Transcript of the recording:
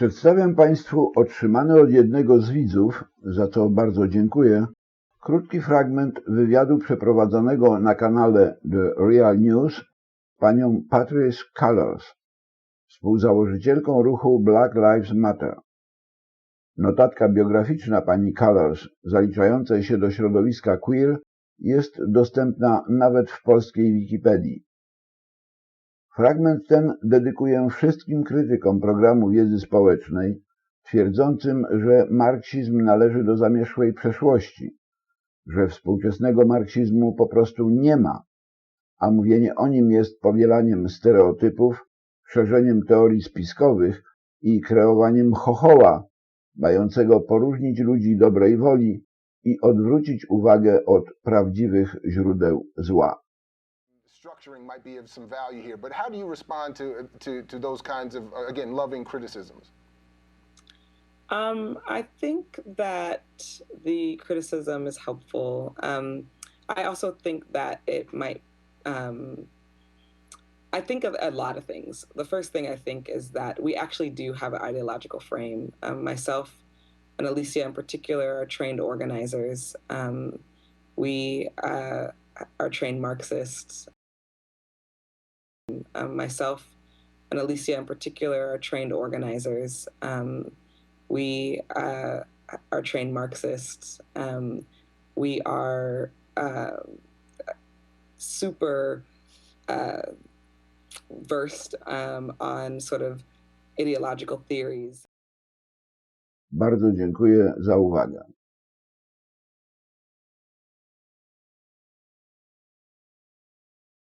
Przedstawiam Państwu otrzymany od jednego z widzów, za co bardzo dziękuję, krótki fragment wywiadu przeprowadzonego na kanale The Real News panią Patrice Cullors, współzałożycielką ruchu Black Lives Matter. Notatka biograficzna pani Cullors, zaliczającej się do środowiska queer, jest dostępna nawet w polskiej Wikipedii. Fragment ten dedykuję wszystkim krytykom programu wiedzy społecznej, twierdzącym, że marksizm należy do zamierzchłej przeszłości, że współczesnego marksizmu po prostu nie ma, a mówienie o nim jest powielaniem stereotypów, szerzeniem teorii spiskowych i kreowaniem chochoła, mającego poróżnić ludzi dobrej woli i odwrócić uwagę od prawdziwych źródeł zła. Structuring might be of some value here. But how do you respond to to to those kinds of uh, again loving criticisms? Um, I think that the criticism is helpful. Um, I also think that it might. Um, I think of a lot of things. The first thing I think is that we actually do have an ideological frame. Um, myself and Alicia, in particular, are trained organizers. Um, we uh, are trained Marxists. Um, myself and Alicia, in particular, are trained organizers. Um, we uh, are trained Marxists. Um, we are uh, super uh, versed um, on sort of ideological theories. Bardzo dziękuję za uwagę.